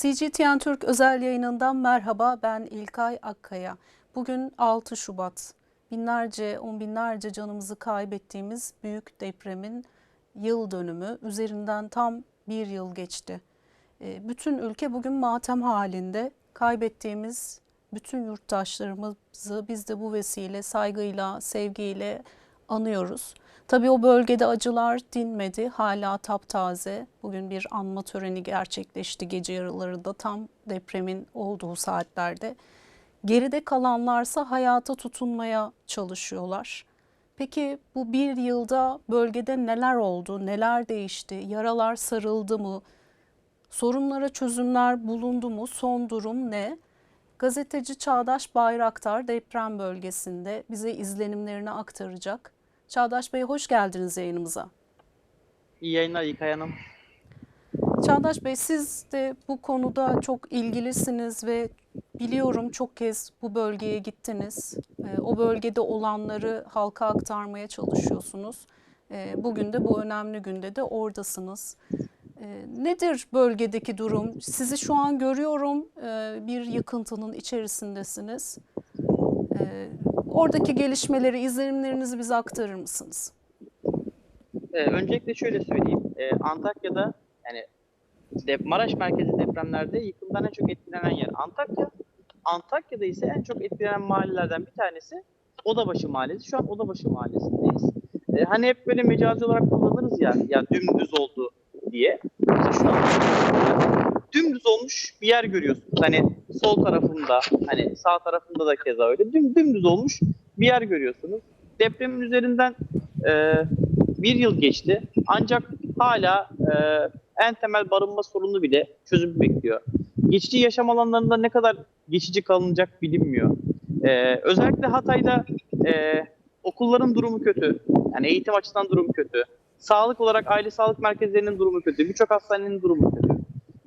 CGTN Türk özel yayınından merhaba ben İlkay Akkaya. Bugün 6 Şubat. Binlerce, on binlerce canımızı kaybettiğimiz büyük depremin yıl dönümü. Üzerinden tam bir yıl geçti. E, Bütün ülke bugün matem halinde. Kaybettiğimiz bütün yurttaşlarımızı biz de bu vesile saygıyla, sevgiyle anıyoruz. Tabii o bölgede acılar dinmedi. Hala taptaze. Bugün bir anma töreni gerçekleşti gece yarılarında tam depremin olduğu saatlerde. Geride kalanlarsa hayata tutunmaya çalışıyorlar. Peki bu bir yılda bölgede neler oldu, neler değişti, yaralar sarıldı mı, sorunlara çözümler bulundu mu, son durum ne? Gazeteci Çağdaş Bayraktar deprem bölgesinde bize izlenimlerini aktaracak. Çağdaş Bey hoş geldiniz yayınımıza. İyi yayınlar İlkay Hanım. Çağdaş Bey siz de bu konuda çok ilgilisiniz ve biliyorum çok kez bu bölgeye gittiniz. Ee, O bölgede olanları halka aktarmaya çalışıyorsunuz. Ee, Bugün de bu önemli günde de oradasınız. Ee, Nedir bölgedeki durum? Sizi şu an görüyorum bir yıkıntının içerisindesiniz. Oradaki gelişmeleri, izlenimlerinizi bize aktarır mısınız? Ee, öncelikle şöyle söyleyeyim. Ee, Antakya'da yani dep- Maraş merkezi depremlerde yıkımdan en çok etkilenen yer Antakya. Antakya'da ise en çok etkilenen mahallelerden bir tanesi Odabaşı Mahallesi. Şu an Odabaşı Mahallesi'ndeyiz. Ee, hani hep böyle mecazi olarak kullanırız ya, ya dümdüz oldu diye. İşte şu an dümdüz olmuş bir yer görüyorsunuz. Hani sol tarafında, hani sağ tarafında da keza öyle. Düm, dümdüz olmuş bir yer görüyorsunuz. Depremin üzerinden e, bir yıl geçti. Ancak hala e, en temel barınma sorunu bile çözüm bekliyor. Geçici yaşam alanlarında ne kadar geçici kalınacak bilinmiyor. E, özellikle Hatay'da e, okulların durumu kötü. Yani eğitim açısından durumu kötü. Sağlık olarak aile sağlık merkezlerinin durumu kötü. Birçok hastanenin durumu kötü.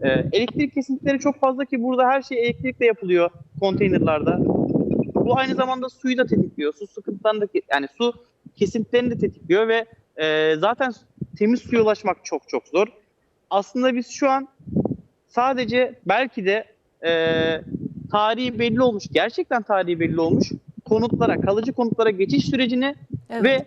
E, elektrik kesintileri çok fazla ki burada her şey elektrikle yapılıyor konteynerlarda. Bu aynı zamanda suyu da tetikliyor. Su sıkıntılarını da yani su kesintilerini de tetikliyor ve e, zaten temiz suya ulaşmak çok çok zor. Aslında biz şu an sadece belki de e, tarihi belli olmuş, gerçekten tarihi belli olmuş konutlara, kalıcı konutlara geçiş sürecini Evet. ve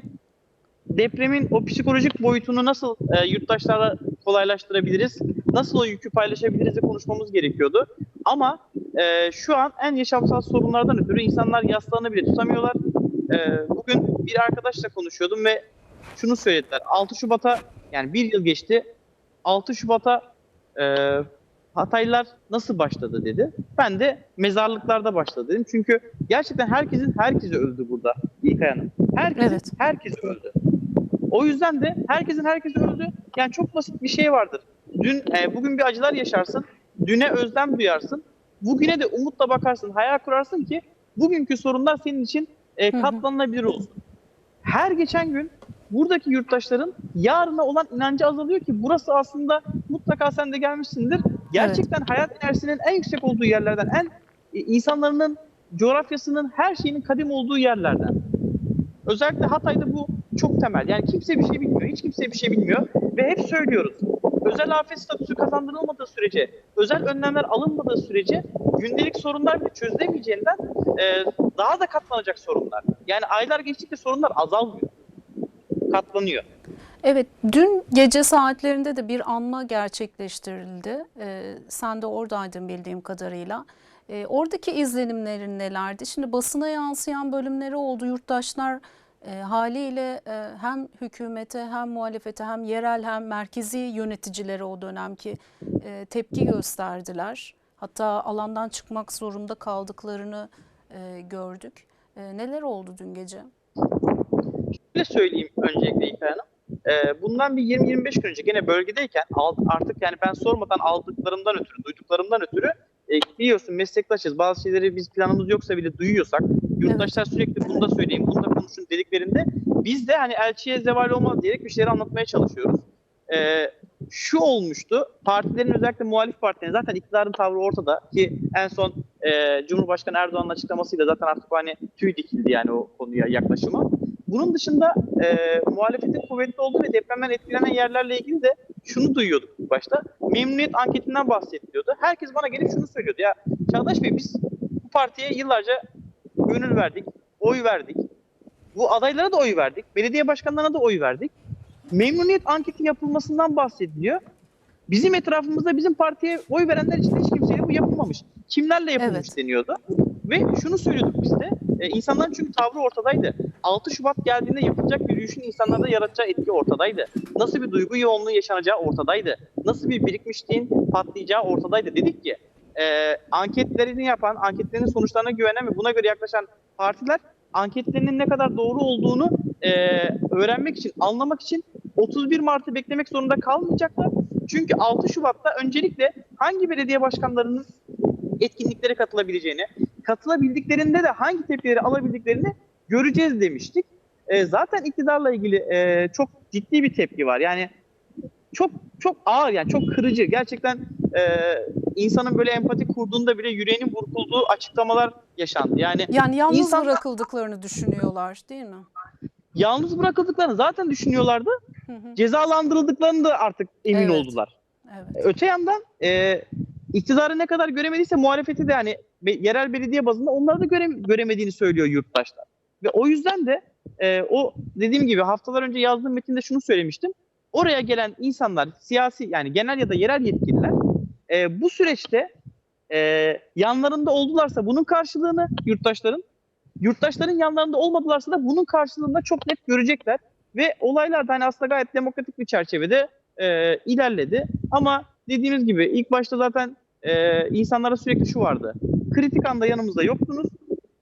depremin o psikolojik boyutunu nasıl e, yurttaşlarla kolaylaştırabiliriz, nasıl o yükü paylaşabiliriz de konuşmamız gerekiyordu. Ama e, şu an en yaşamsal sorunlardan ötürü insanlar yaslarını bile tutamıyorlar. E, bugün bir arkadaşla konuşuyordum ve şunu söylediler. 6 Şubat'a yani bir yıl geçti. 6 Şubat'a e, Hataylılar nasıl başladı dedi. Ben de mezarlıklarda başladı dedim. Çünkü gerçekten herkesin herkesi öldü burada İlkay Hanım. Herkesin Evet. herkesi öldü. O yüzden de herkesin herkesi öldü. Yani çok basit bir şey vardır. Dün e, bugün bir acılar yaşarsın. Düne özlem duyarsın. Bugüne de umutla bakarsın, hayal kurarsın ki bugünkü sorunlar senin için e, katlanılabilir olsun. Her geçen gün buradaki yurttaşların yarına olan inancı azalıyor ki burası aslında mutlaka sen de gelmişsindir. Gerçekten hayat enerjisinin en yüksek olduğu yerlerden, en e, insanların coğrafyasının her şeyinin kadim olduğu yerlerden. Özellikle Hatay'da bu çok temel. Yani kimse bir şey bilmiyor, hiç kimse bir şey bilmiyor ve hep söylüyoruz. Özel afet statüsü kazandırılmadığı sürece, özel önlemler alınmadığı sürece gündelik sorunlar bile çözülemeyeceğinden e, daha da katlanacak sorunlar. Yani aylar geçtikçe sorunlar azalmıyor. Katlanıyor. Evet, dün gece saatlerinde de bir anma gerçekleştirildi. Ee, sen de oradaydın bildiğim kadarıyla. Ee, oradaki izlenimlerin nelerdi? Şimdi basına yansıyan bölümleri oldu. Yurttaşlar e, haliyle e, hem hükümete hem muhalefete hem yerel hem merkezi yöneticilere o dönemki e, tepki gösterdiler. Hatta alandan çıkmak zorunda kaldıklarını e, gördük. E, neler oldu dün gece? Şöyle söyleyeyim öncelikle İlkay Hanım. Ee, bundan bir 20-25 gün önce gene bölgedeyken artık yani ben sormadan aldıklarımdan ötürü, duyduklarımdan ötürü e, biliyorsun meslektaşız. Bazı şeyleri biz planımız yoksa bile duyuyorsak yurttaşlar sürekli bunu da söyleyin, bunu da konuşun dediklerinde biz de hani elçiye zeval olmaz diyerek bir şeyleri anlatmaya çalışıyoruz. Ee, şu olmuştu, partilerin özellikle muhalif partilerin zaten iktidarın tavrı ortada ki en son e, Cumhurbaşkanı Erdoğan'ın açıklamasıyla zaten artık hani tüy dikildi yani o konuya yaklaşıma. Bunun dışında e, muhalefetin kuvvetli olduğu ve depremden etkilenen yerlerle ilgili de şunu duyuyorduk başta. memnuniyet anketinden bahsediliyordu. Herkes bana gelip şunu söylüyordu. Ya Çağdaş Bey biz bu partiye yıllarca gönül verdik, oy verdik. Bu adaylara da oy verdik. Belediye başkanlarına da oy verdik. Memnuniyet anketi yapılmasından bahsediliyor. Bizim etrafımızda bizim partiye oy verenler için hiç kimseye bu yapılmamış. Kimlerle yapılmış Evet. deniyordu. Ve şunu söylüyorduk biz de. E, insanların çünkü tavrı ortadaydı. 6 Şubat geldiğinde yapılacak bir yürüyüşün insanlarda yaratacağı etki ortadaydı. Nasıl bir duygu yoğunluğu yaşanacağı ortadaydı. Nasıl bir birikmişliğin patlayacağı ortadaydı. Dedik ki e, anketlerini yapan, anketlerinin sonuçlarına güvenen ve buna göre yaklaşan partiler anketlerinin ne kadar doğru olduğunu e, öğrenmek için, anlamak için 31 Mart'ı beklemek zorunda kalmayacaklar. Çünkü 6 Şubat'ta öncelikle hangi belediye başkanlarının etkinliklere katılabileceğini, katılabildiklerinde de hangi tepkileri alabildiklerini göreceğiz demiştik. E, zaten iktidarla ilgili e, çok ciddi bir tepki var. Yani çok çok ağır yani çok kırıcı. Gerçekten e, insanın böyle empati kurduğunda bile yüreğinin burkulduğu açıklamalar yaşandı. Yani Yani yalnız İnsanlar- bırakıldıklarını düşünüyorlar değil mi? yalnız bırakıldıklarını zaten düşünüyorlardı. Hı hı, Cezalandırıldıklarını da artık emin Evet. oldular. evet. Öte yandan e, iktidarı ne kadar göremediyse muhalefeti de be- yerel belediye bazında onları da göre, göremediğini söylüyor yurttaşlar. Ve o yüzden de e, o dediğim gibi haftalar önce yazdığım metinde şunu söylemiştim. Oraya gelen insanlar siyasi yani genel ya da yerel yetkililer e, bu süreçte e, yanlarında oldularsa bunun karşılığını yurttaşların yurttaşların yanlarında olmadılarsa da bunun karşılığında çok net görecekler. Ve olaylar da hani aslında gayet demokratik bir çerçevede e, ilerledi. Ama dediğimiz gibi ilk başta zaten e, insanlara sürekli şu vardı. Kritik anda yanımızda yoktunuz.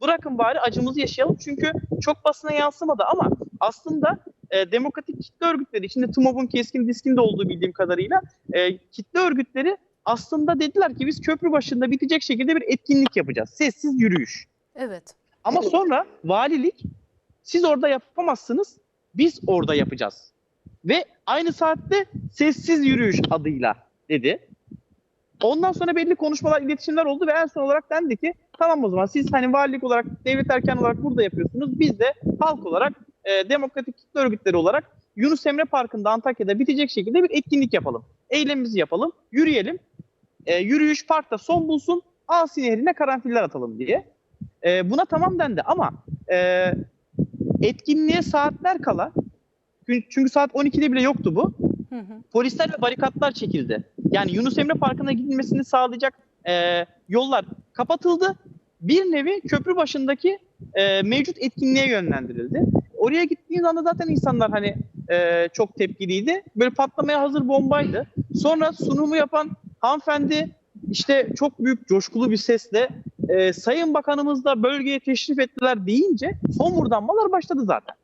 Bırakın bari acımızı yaşayalım. Çünkü çok basına yansımadı ama aslında e, demokratik kitle örgütleri, içinde TMOB'un keskin diskin de olduğu bildiğim kadarıyla e, kitle örgütleri aslında dediler ki biz köprü başında bitecek şekilde bir etkinlik yapacağız. Sessiz yürüyüş. Evet. Ama sonra valilik siz orada yapamazsınız, biz orada yapacağız. Ve aynı saatte sessiz yürüyüş adıyla dedi. Ondan sonra belli konuşmalar, iletişimler oldu ve en son olarak dendi ki tamam o zaman siz hani valilik olarak, devlet erken olarak burada yapıyorsunuz. Biz de halk olarak, e, demokratik kitle örgütleri olarak Yunus Emre Parkı'nda Antakya'da bitecek şekilde bir etkinlik yapalım. Eylemimizi yapalım, yürüyelim. E, yürüyüş parkta son bulsun, Asi Nehri'ne karanfiller atalım diye. E, buna tamam dendi ama e, etkinliğe saatler kala çünkü- saat 12'de bile yoktu bu. Hı hı. Polisler ve barikatlar çekildi. Yani Yunus Emre Parkı'na gidilmesini sağlayacak e, yollar kapatıldı. Bir nevi köprü başındaki e, mevcut etkinliğe yönlendirildi. Oraya gittiğiniz anda zaten insanlar hani e, çok tepkiliydi. Böyle patlamaya hazır bombaydı. Sonra sunumu yapan hanımefendi işte çok büyük coşkulu bir sesle e, Sayın Bakanımız da bölgeye teşrif ettiler deyince homurdanmalar başladı zaten.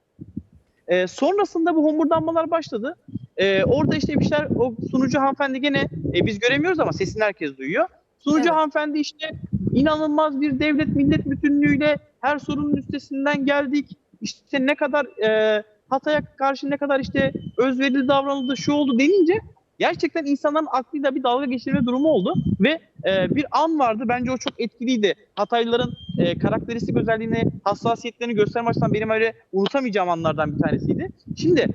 E, sonrasında bu homurdanmalar başladı. E, orada işte bir şeyler o sunucu hanımefendi gene e, biz göremiyoruz ama sesini herkes duyuyor. Sunucu Evet. hanımefendi işte inanılmaz bir devlet millet bütünlüğüyle her sorunun üstesinden geldik. İşte ne kadar e, Hatay'a karşı ne kadar işte özverili davranıldı, şu oldu denince gerçekten insanların aklıyla bir dalga geçirme durumu oldu ve e, bir an vardı bence o çok etkiliydi. Hataylıların e, karakteristik özelliğini, hassasiyetlerini gösterme açısından benim öyle unutamayacağım anlardan bir tanesiydi. Şimdi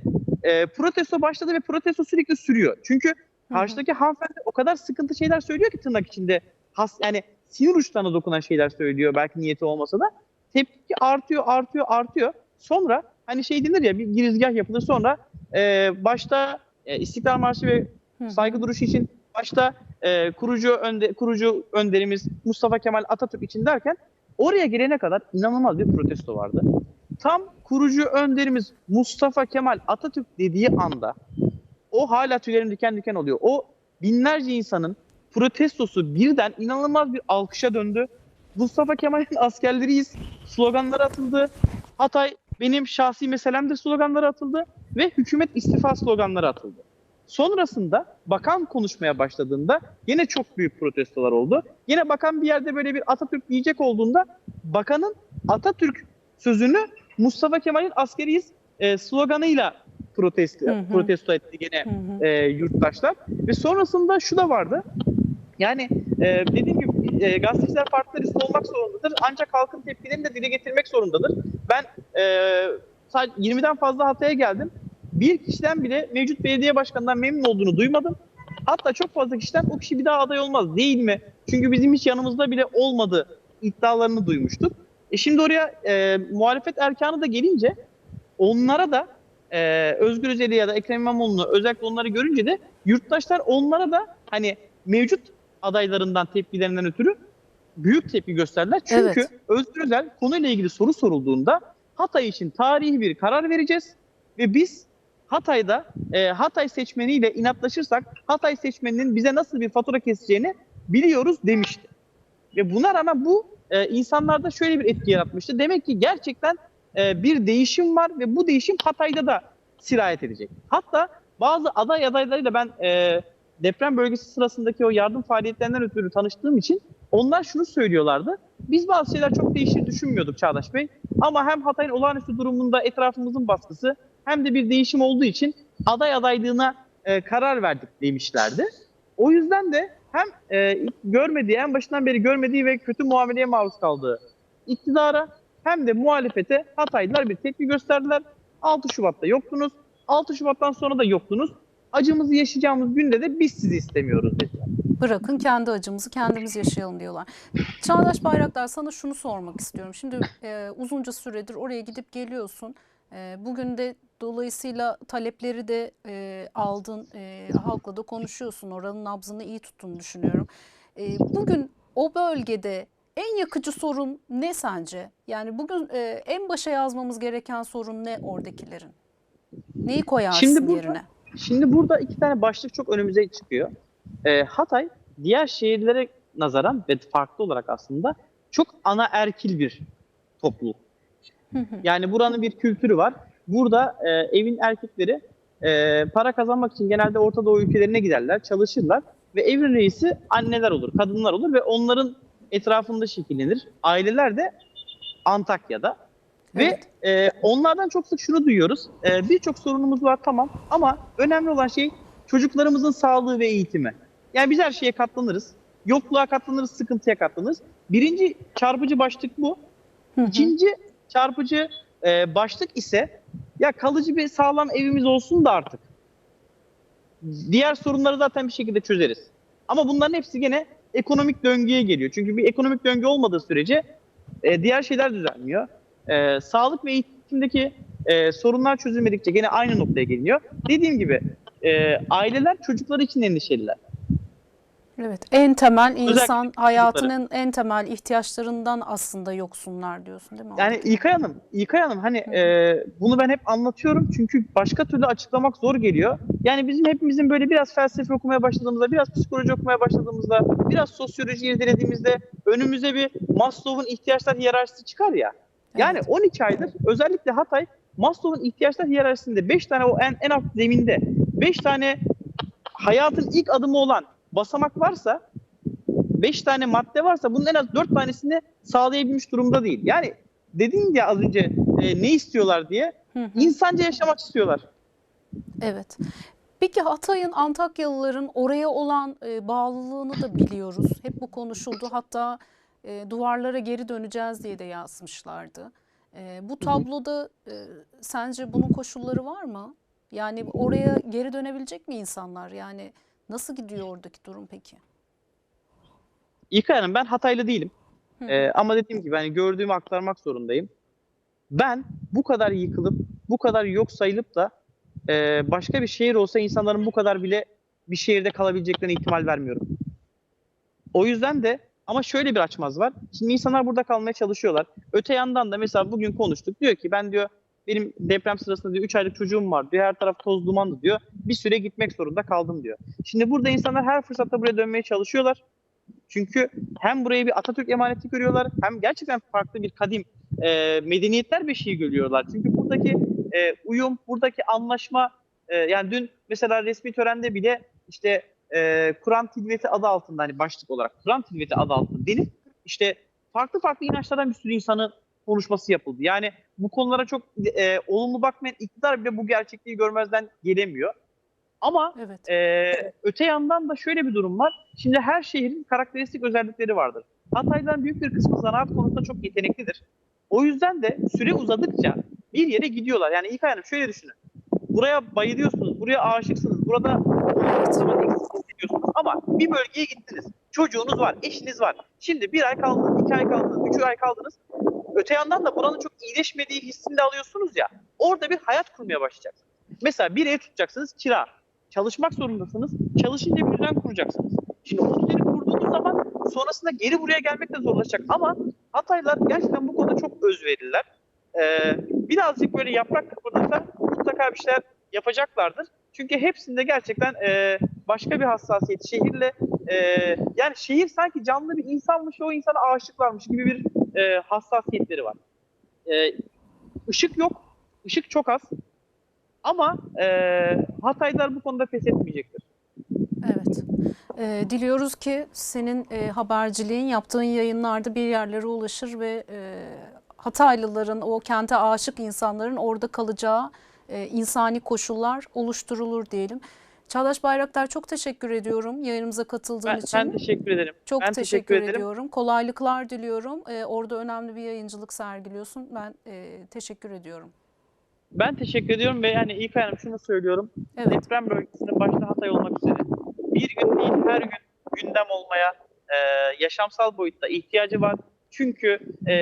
e, protesto başladı ve protesto sürekli sürüyor. Çünkü karşıdaki hanımefendi o kadar sıkıntı şeyler söylüyor ki tırnak içinde. Has, yani sinir uçlarına dokunan şeyler söylüyor belki niyeti olmasa da. Tepki artıyor, artıyor, artıyor. Sonra hani şey denir ya bir girizgah yapılır sonra e, başta e, İstiklal Marşı ve Hı saygı duruşu için başta e, kurucu önde, kurucu önderimiz Mustafa Kemal Atatürk için derken oraya gelene kadar inanılmaz bir protesto vardı. Tam kurucu önderimiz Mustafa Kemal Atatürk dediği anda o hala tüylerim diken diken oluyor. O binlerce insanın protestosu birden inanılmaz bir alkışa döndü. Mustafa Kemal'in askerleriyiz sloganları atıldı. Hatay benim şahsi meselemdir sloganları atıldı ve hükümet istifa sloganları atıldı. Sonrasında bakan konuşmaya başladığında yine çok büyük protestolar oldu. Yine bakan bir yerde böyle bir Atatürk diyecek olduğunda bakanın Atatürk sözünü Mustafa Kemal'in askeriyiz e, sloganıyla protesto, Hı hı. protesto etti gene Hı hı. e, yurttaşlar. Ve sonrasında şu da vardı. Yani e, dediğim gibi e, gazeteciler farklı risk olmak zorundadır. Ancak halkın tepkilerini de dile getirmek zorundadır. Ben e, sadece 20'den fazla Hatay'a geldim. Bir kişiden bile mevcut belediye başkanından memnun olduğunu duymadım. Hatta çok fazla kişiden o kişi bir daha aday olmaz değil mi? Çünkü bizim hiç yanımızda bile olmadı iddialarını duymuştuk. E şimdi oraya e, muhalefet erkanı da gelince onlara da e, Özgür Özel'i ya da Ekrem İmamoğlu'nu özellikle onları görünce de yurttaşlar onlara da hani mevcut adaylarından tepkilerinden ötürü büyük tepki gösterdiler. Çünkü Evet. Özgür Özel konuyla ilgili soru sorulduğunda Hatay için tarihi bir karar vereceğiz ve biz Hatay'da e, Hatay seçmeniyle inatlaşırsak Hatay seçmeninin bize nasıl bir fatura keseceğini biliyoruz demişti. Ve buna rağmen bu e, insanlarda şöyle bir etki yaratmıştı. Demek ki gerçekten e, bir değişim var ve bu değişim Hatay'da da sirayet edecek. Hatta bazı aday adaylarıyla ben e, deprem bölgesi sırasındaki o yardım faaliyetlerinden ötürü tanıştığım için onlar şunu söylüyorlardı. Biz bazı şeyler çok değişir düşünmüyorduk Çağdaş Bey. Ama hem Hatay'ın olağanüstü durumunda etrafımızın baskısı hem de bir değişim olduğu için aday adaylığına e, karar verdik demişlerdi. O yüzden de hem e, görmediği, en başından beri görmediği ve kötü muameleye maruz kaldığı iktidara hem de muhalefete Hataylılar bir tepki gösterdiler. 6 Şubat'ta yoktunuz. 6 Şubat'tan sonra da yoktunuz. Acımızı yaşayacağımız günde de biz sizi istemiyoruz dediler. Bırakın kendi acımızı kendimiz yaşayalım diyorlar. Çağdaş Bayraktar sana şunu sormak istiyorum. Şimdi e, uzunca süredir oraya gidip geliyorsun. E, bugün de dolayısıyla talepleri de e, aldın. E, halkla da konuşuyorsun. Oranın nabzını iyi tuttuğunu düşünüyorum. E, bugün o bölgede en yakıcı sorun ne sence? Yani bugün e, en başa yazmamız gereken sorun ne oradakilerin? Neyi koyarsın Şimdi burada- yerine? Şimdi burada iki tane başlık çok önümüze çıkıyor. Ee, Hatay diğer şehirlere nazaran ve farklı olarak aslında çok ana erkil bir topluluk. Yani buranın bir kültürü var. Burada e, evin erkekleri e, para kazanmak için genelde Orta Doğu ülkelerine giderler, çalışırlar ve evin reisi anneler olur, kadınlar olur ve onların etrafında şekillenir. Aileler de Antakya'da Evet. ve e, onlardan çok sık şunu duyuyoruz. E, Birçok sorunumuz var tamam ama önemli olan şey çocuklarımızın sağlığı ve eğitimi. Yani biz her şeye katlanırız. Yokluğa katlanırız, sıkıntıya katlanırız. Birinci çarpıcı başlık bu. Hı hı. İkinci çarpıcı e, başlık ise ya kalıcı bir sağlam evimiz olsun da artık. Diğer sorunları zaten bir şekilde çözeriz. Ama bunların hepsi gene ekonomik döngüye geliyor. Çünkü bir ekonomik döngü olmadığı sürece e, diğer şeyler düzelmiyor. E, sağlık ve eğitimdeki e, sorunlar çözülmedikçe gene aynı noktaya geliniyor. Dediğim gibi e, aileler çocukları için endişeliler. Evet, en temel Özellikle insan hayatının en temel ihtiyaçlarından aslında yoksunlar diyorsun değil mi? Yani İlkay Hanım, İlkay Hanım hani e, bunu ben hep anlatıyorum çünkü başka türlü açıklamak zor geliyor. Yani bizim hepimizin böyle biraz felsefe okumaya başladığımızda, biraz psikoloji okumaya başladığımızda, biraz sosyoloji irdelediğimizde önümüze bir Maslow'un ihtiyaçlar hiyerarşisi çıkar ya. Yani Evet. 12 aydır özellikle Hatay Maslow'un ihtiyaçlar hiyerarşisinde 5 tane o en, en alt zeminde 5 tane hayatın ilk adımı olan basamak varsa 5 tane madde varsa bunun en az 4 tanesini sağlayabilmiş durumda değil. Yani dedin ya az önce e, ne istiyorlar diye Hı hı. insanca yaşamak istiyorlar. Evet. Peki Hatay'ın Antakyalıların oraya olan e, bağlılığını da biliyoruz. Hep bu konuşuldu. Hatta e, duvarlara geri döneceğiz diye de yazmışlardı. E, bu tabloda e, sence bunun koşulları var mı? Yani oraya geri dönebilecek mi insanlar? Yani nasıl gidiyor oradaki durum peki? İlkay Hanım ben Hataylı değilim. Hı. E, ama dediğim gibi hani gördüğümü aktarmak zorundayım. Ben bu kadar yıkılıp bu kadar yok sayılıp da e, başka bir şehir olsa insanların bu kadar bile bir şehirde kalabileceklerine ihtimal vermiyorum. O yüzden de ama şöyle bir açmaz var. Şimdi insanlar burada kalmaya çalışıyorlar. Öte yandan da mesela bugün konuştuk. Diyor ki ben diyor benim deprem sırasında diyor 3 aylık çocuğum var diyor. Her taraf toz dumandı diyor. Bir süre gitmek zorunda kaldım diyor. Şimdi burada insanlar her fırsatta buraya dönmeye çalışıyorlar. Çünkü hem burayı bir Atatürk emaneti görüyorlar hem gerçekten farklı bir kadim e, medeniyetler beşiği görüyorlar. Çünkü buradaki e, uyum, buradaki anlaşma e, yani dün mesela resmi törende bile işte e, Kur'an tilveti adı altında hani başlık olarak Kur'an tilveti adı altında denip işte farklı farklı inançlardan bir sürü insanın konuşması yapıldı. Yani bu konulara çok e, olumlu bakmayan iktidar bile bu gerçekliği görmezden gelemiyor. Ama Evet. ee, öte yandan da şöyle bir durum var. Şimdi her şehrin karakteristik özellikleri vardır. Hataylıların büyük bir kısmı zanaat konusunda çok yeteneklidir. O yüzden de süre uzadıkça bir yere gidiyorlar. Yani İlkay Hanım şöyle düşünün. Buraya bayılıyorsunuz, buraya aşıksınız, burada zaman eksik Ama bir bölgeye gittiniz. Çocuğunuz var, eşiniz var. Şimdi bir ay kaldınız, iki ay kaldınız, üç ay kaldınız. Öte yandan da buranın çok iyileşmediği hissini de alıyorsunuz ya. Orada bir hayat kurmaya başlayacaksınız. Mesela bir ev tutacaksınız kira. Çalışmak zorundasınız. Çalışınca bir düzen kuracaksınız. Şimdi o düzeni kurduğunuz zaman sonrasında geri buraya gelmek de zorlaşacak. Ama Hataylar gerçekten bu konuda çok özverililer. Ee, birazcık böyle yaprak kıpırdasa mutlaka bir şeyler yapacaklardır. Çünkü hepsinde gerçekten e, başka bir hassasiyet. Şehirle e, yani şehir sanki canlı bir insanmış o insana aşıklarmış gibi bir e, hassasiyetleri var. E, ışık yok. Işık çok az. Ama e, Hataylılar bu konuda pes etmeyecektir. Evet. Ee, diliyoruz ki senin e, haberciliğin yaptığın yayınlarda bir yerlere ulaşır ve e, Hataylıların, o kente aşık insanların orada kalacağı e, insani koşullar oluşturulur diyelim. Çağdaş Bayraktar çok teşekkür ediyorum yayınımıza katıldığın Ben, için. ben teşekkür ederim. Çok ben teşekkür, teşekkür ederim. ediyorum. Kolaylıklar diliyorum. Ee, orada önemli bir yayıncılık sergiliyorsun. Ben e, teşekkür ediyorum. Ben teşekkür ediyorum ve yani ilk Hanım şunu söylüyorum. Evet. Deprem bölgesinde başta Hatay olmak üzere bir gün değil her gün gündem olmaya e, yaşamsal boyutta ihtiyacı var. Çünkü e,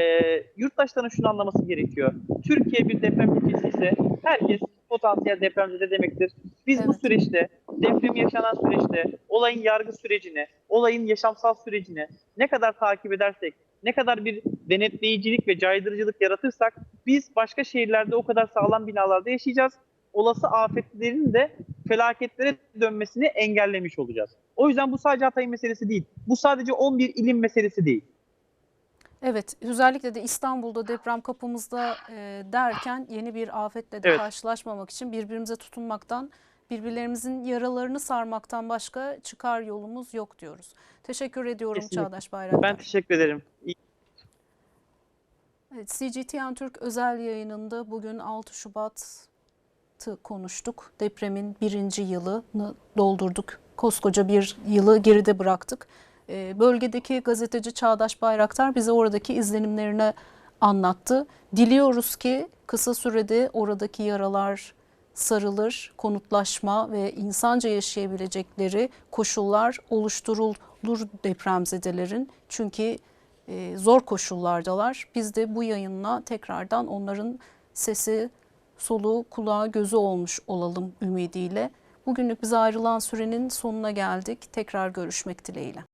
yurttaşların şunu anlaması gerekiyor. Türkiye bir deprem ülkesi ise herkes potansiyel depremzede demektir. Biz bu Evet. süreçte, deprem yaşanan süreçte olayın yargı sürecini, olayın yaşamsal sürecini ne kadar takip edersek, ne kadar bir denetleyicilik ve caydırıcılık yaratırsak biz başka şehirlerde o kadar sağlam binalarda yaşayacağız. Olası afetlerin de felaketlere dönmesini engellemiş olacağız. O yüzden bu sadece Hatay meselesi değil. Bu sadece 11 ilim meselesi değil. Evet, özellikle de İstanbul'da deprem kapımızda e, derken yeni bir afetle de Evet. karşılaşmamak için birbirimize tutunmaktan, birbirlerimizin yaralarını sarmaktan başka çıkar yolumuz yok diyoruz. Teşekkür ediyorum Kesinlikle. Çağdaş Bayraktar. Ben teşekkür ederim. İyi Evet, CGTN Türk özel yayınında bugün 6 Şubat'ı konuştuk. Depremin birinci yılını doldurduk. Koskoca bir yılı geride bıraktık. Ee, Bölgedeki gazeteci Çağdaş Bayraktar bize oradaki izlenimlerini anlattı. Diliyoruz ki kısa sürede oradaki yaralar sarılır, konutlaşma ve insanca yaşayabilecekleri koşullar oluşturulur depremzedelerin. Çünkü e, zor koşullardalar. Biz de bu yayınla tekrardan onların sesi, soluğu, kulağı, gözü olmuş olalım ümidiyle. Bugünlük bize ayrılan sürenin sonuna geldik. Tekrar görüşmek dileğiyle.